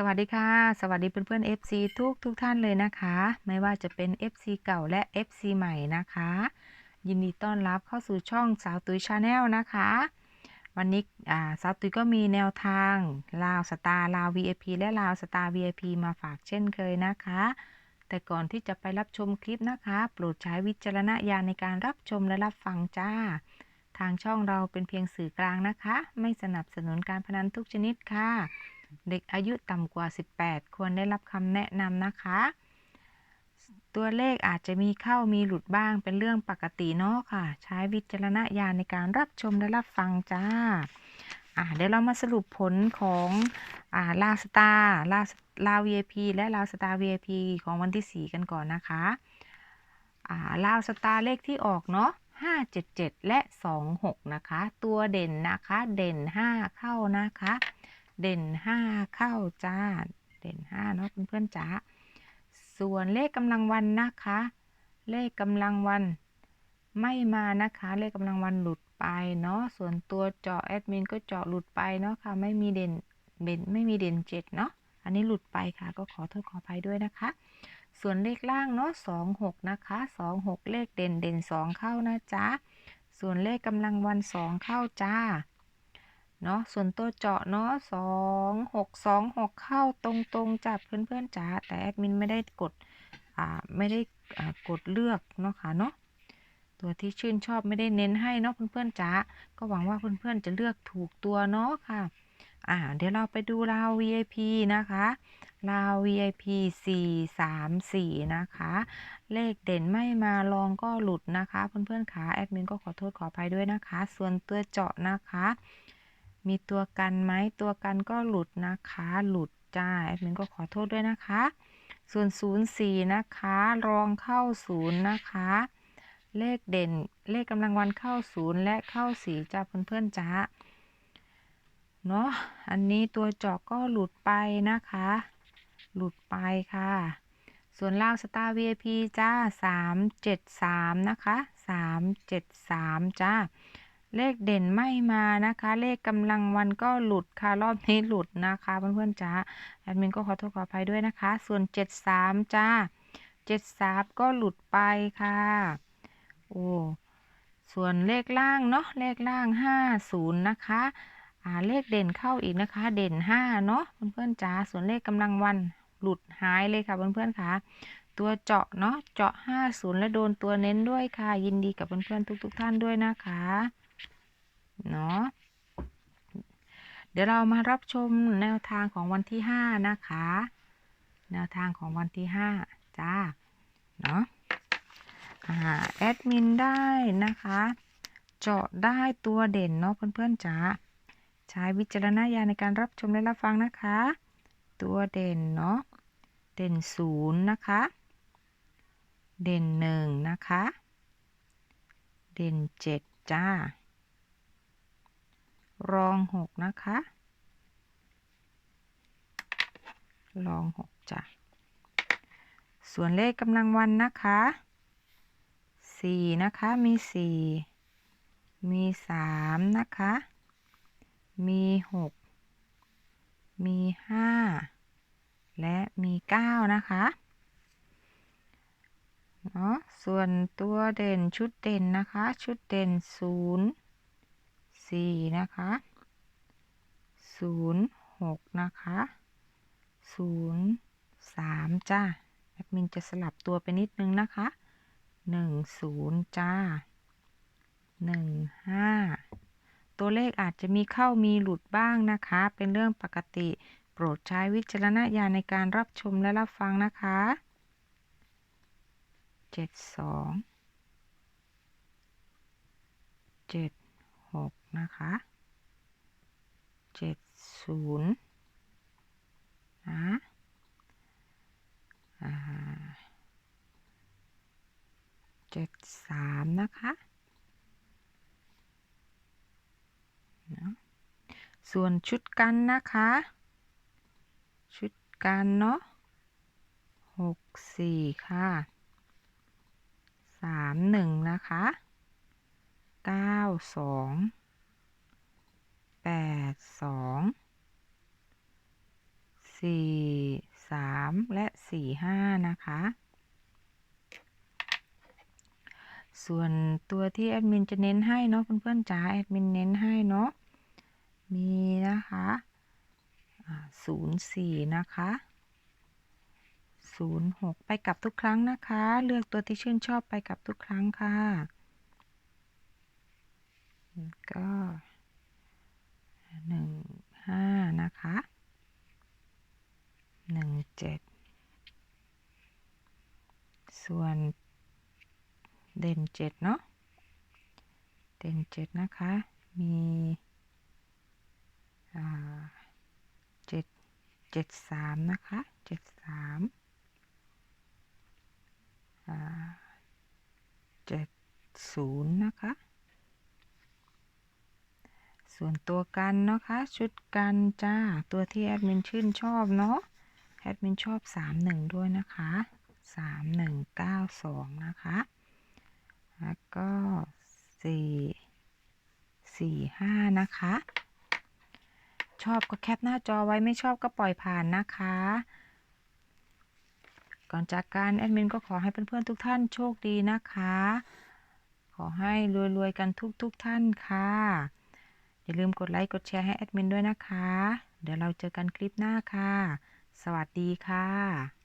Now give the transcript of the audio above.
สวัสดีค่ะ สวัสดีเพื่อนๆ FC ทุกทุกท่านเลยนะคะ ไม่ว่าจะเป็น FC เก่าและ FC ใหม่นะคะ ยินดีต้อนรับเข้าสู่ช่องสาวตุ้ยชาแนลนะคะ วันนี้สาวตุ้ยก็มีแนวทางลาวสตาร์ลาว VIP และลาวสตาร์ VIP มาฝากเช่นเคยนะคะ แต่ก่อนที่จะไปรับชมคลิปนะคะ โปรดใช้วิจารณญาณในการรับชมและรับฟังจ้า ทางช่องเราเป็นเพียงสื่อกลางนะคะ ไม่สนับสนุนการพนันทุกชนิดค่ะ เด็กอายุต่ำกว่า 18 ควรได้รับคำแนะนำนะคะ ตัวเลขอาจจะมีเข้ามีหลุดบ้างเป็นเรื่องปกติเนาะค่ะ ใช้วิจารณญาณในการรับชมและรับฟังจ้าอ่าเดี๋ยวเรามาสรุปผลของอ่าลาสตาร์ลาลา VIP และลาสตาร์ VIP ของวันที่ 4 กันก่อนนะคะอ่าลาสตาร์เลขที่ออกเนาะ577 และ 26 นะคะ ตัวเด่นนะคะเด่น 5 เข้านะคะ เด่น 5 เข้าจ้า เด่น 5 เนาะเพื่อนๆจ้าส่วนเลขกำลังวันนะคะ เลขกำลังวันไม่มานะคะ เลขกำลังวันหลุดไปเนาะ ส่วนตัวเจาะแอดมินก็เจาะหลุดไปเนาะค่ะ ไม่มีเด่นเด่นไม่มีเด่นเจ็ดเนาะ อันนี้หลุดไปค่ะ ก็ขอโทษขออภัยด้วยนะคะ ส่วนเลขล่างเนาะสองหกนะคะสองหกเลขเด่นเด่นสองเข้านะจ๊ะ ส่วนเลขกำลังวันสองเข้าจ้า เนาะส่วนตัวเจาะเนาะสองหกสองหกเข้าตรงๆจับเพื่อนๆจ๋าแต่แอดมินไม่ได้กดอ่าไม่ได้อ่ากดเลือกเนาะค่ะเนาะตัวที่ชื่นชอบไม่ได้เน้นให้เนาะเพื่อนๆจ๋าก็หวังว่าเพื่อนๆจะเลือกถูกตัวเนาะค่ะอ่าเดี๋ยวเราไปดูราว VIP นะคะราว VIP 4 3 4 นะคะ เลขเด่นไม่มาลองก็หลุดนะคะ เพื่อนๆขาแอดมินก็ขอโทษขออภัยด้วยนะคะ ส่วนตัวเจาะนะคะ มีตัวกันไหมตัวกันก็หลุดนะคะ หลุดจ้าแอดมินก็ขอโทษด้วยนะคะ ส่วน 04 นะคะ รองเข้า0นะคะ เลขเด่นเลขกำลังวันเข้า0และเข้า4จ้าเพื่อนๆจ้าเนาะอันนี้ตัวจาะก็หลุดไปนะคะ หลุดไปค่ะ ส่วนล่างสตาร์ VIP จ้า 373 นะคะ 373 จ้า เลขเด่นไม่มานะคะ เลขกำลังวันก็หลุดค่ะ รอบนี้หลุดนะคะเพื่อนๆจ้าแอดมินก็ขอโทษขออภัยด้วยนะคะ ส่วน 73 จ้า 73 ก็หลุดไปค่ะ โอ้ส่วนเลขล่างเนาะเลขล่าง 50 นะคะอ่าเลขเด่นเข้าอีกนะคะ เด่น 5 เนาะเพื่อนๆจ้าส่วนเลขกำลังวันหลุดหายเลยค่ะเพื่อนๆค่ะตัวเจาะเนาะเจาะ 50 และโดนตัวเน้นด้วยค่ะ ยินดีกับเพื่อนๆทุกๆ ท่านด้วยนะคะ เนาะเดี๋ยวเรามารับชมแนวทางของวันที่ 5 นะคะ แนวทางของวันที่ 5 จ้า เนาะอ่าแอดมินได้นะคะ เจาะได้ตัวเด่นเนาะเพื่อนๆจ๋าใช้วิจารณญาณในการรับชมและรับฟังนะคะ ตัวเด่นเนาะ เด่นศูนย์นะคะ เด่นหนึ่งนะคะ เด่นเจ็ดจ้า รองหกนะคะ รองหกจ้ะ ส่วนเลขกำลังวันนะคะสี่นะคะมีสี่มีสามนะคะ มีหกมีห้าและมีเก้านะคะเนาะส่วนตัวเด่นชุดเด่นนะคะ ชุดเด่นศูนย์ สี่นะคะศูนย์หกนะคะศูนย์สามจ้าแอดมินจะสลับตัวไปนิดนึงนะคะหนึ่งศูนย์จ้าหนึ่งห้าตัวเลขอาจจะมีเข้ามีหลุดบ้างนะคะ เป็นเรื่องปกติ โปรดใช้วิจารณญาณในการรับชมและรับฟังนะคะเจ็ดสองเจ็ด หกนะคะเจ็ดศูนย์นะเจ็ดสามนะคะนะส่วนชุดกันนะคะ ชุดกันเนาะหกสี่ค่ะสามหนึ่งนะคะ เก้าสองแปดสองสี่สามและสี่ห้านะคะ ส่วนตัวที่แอดมินจะเน้นให้เนาะเพื่อนๆจ๋าแอดมินเน้นให้เนาะมีนะคะศูนย์สี่นะคะศูนย์หกไปกับทุกครั้งนะคะ เลือกตัวที่ชื่นชอบไปกับทุกครั้งค่ะ ก็หนึ่งห้านะคะหนึ่งเจ็ดส่วนเด่นเจ็ดเนาะเด่นเจ็ดนะคะ มีเจ็ดเจ็ดสามนะคะเจ็ดสามเจ็ดศูนย์นะคะ ส่วนตัวกันนะคะ ชุดกันจ้า ตัวที่แอดมินชื่นชอบเนาะแอดมินชอบสามหนึ่งด้วยนะคะสามหนึ่งเก้าสองนะคะ แล้วก็สี่สี่ห้านะคะ ชอบก็แคปหน้าจอไว้ไม่ชอบก็ปล่อยผ่านนะคะ ก่อนจากการแอดมินก็ขอให้เพื่อนๆทุกท่านโชคดีนะคะ ขอให้รวยๆกันทุกๆท่านค่ะ อย่าลืมกดไลค์กดแชร์ให้แอดมินด้วยนะคะ เดี๋ยวเราเจอกันคลิปหน้าค่ะ สวัสดีค่ะ